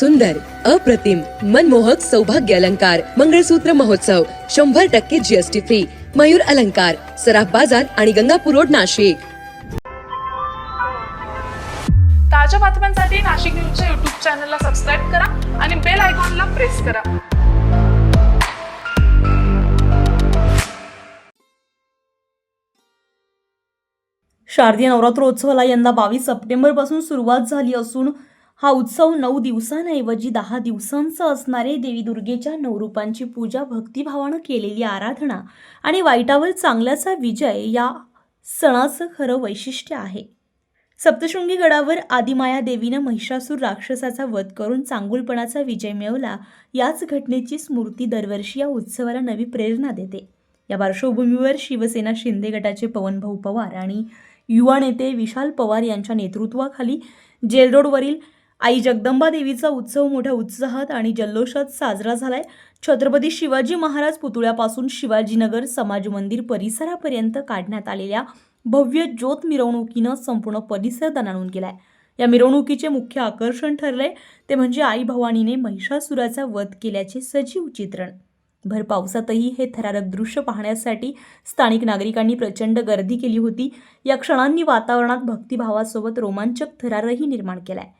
सुंदर अप्रतिम मनमोहक सौभाग्य अलंकार मंगळसूत्र महोत्सव शंभर टक्के जीएसटी फ्री मयूर अलंकार सराफ बाजार आणि गंगापूर रोड नाशिक. ताज्या बातम्यांसाठी नाशिक न्यूजच्या युट्यूब चॅनलला सबस्क्राईब करा आणि बेल आयकॉनला प्रेस करा. शारदीय नवरात्रोत्सवाला यंदा बावीस सप्टेंबरपासून सुरुवात झाली असून हा उत्सव नऊ दिवसांऐवजी दहा दिवसांचा असणारे देवी दुर्गेच्या नवरूपांची पूजा भक्तिभावानं केलेली आराधना आणि वाईटावर चांगल्याचा विजय या सणाचं खरं वैशिष्ट्य आहे. सप्तशृंगी गडावर आदिमाया देवीनं महिषासूर राक्षसाचा वध करून चांगुलपणाचा विजय मिळवला याच घटनेची स्मृती दरवर्षी या उत्सवाला नवी प्रेरणा देते. या पार्श्वभूमीवर शिवसेना शिंदे गटाचे पवनभाऊ पवार आणि युवा नेते विशाल पवार यांच्या नेतृत्वाखाली जेलरोडवरील आई जगदंबा देवीचा उत्सव मोठ्या उत्साहात आणि जल्लोषात साजरा झालाय. छत्रपती शिवाजी महाराज पुतळ्यापासून शिवाजीनगर समाज मंदिर परिसरापर्यंत काढण्यात आलेल्या भव्य ज्योत मिरवणुकीनं संपूर्ण परिसर दणाणून गेलाय. या मिरवणुकीचे मुख्य आकर्षण ठरले ते म्हणजे आई भवानीने महिषासुराचा वध केल्याचे सजीव चित्रण. भर पावसातही हे थरारक दृश्य पाहण्यासाठी स्थानिक नागरिकांनी प्रचंड गर्दी केली होती. या क्षणांनी वातावरणात भक्तिभावासोबत रोमांचक थरारही निर्माण केलाय.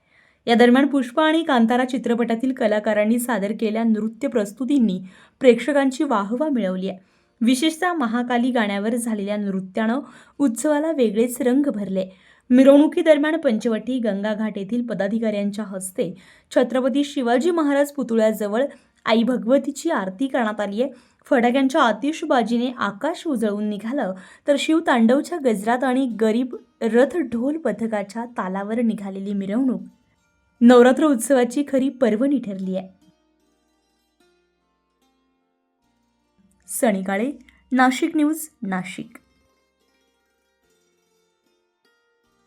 या दरम्यान पुष्पा आणि कांतारा चित्रपटातील कलाकारांनी सादर केलेल्या नृत्य प्रस्तुतींनी प्रेक्षकांची वाहवा मिळवली आहे. विशेषतः महाकाली गाण्यावर झालेल्या नृत्यानं उत्सवाला वेगळेच रंग भरले. मिरवणुकीदरम्यान पंचवटी गंगाघाट येथील पदाधिकाऱ्यांच्या हस्ते छत्रपती शिवाजी महाराज पुतळ्याजवळ आई भगवतीची आरती करण्यात आली आहे. फटाक्यांच्या आतिषबाजीने आकाश उजळून निघालं तर शिवतांडवच्या गजरात आणि गरीब रथ ढोल पथकाच्या तालावर निघालेली मिरवणूक नवरात्र उत्सवाची खरी पर्वणी ठरली आहे. सणिकाळे नाशिक न्यूज नाशिक.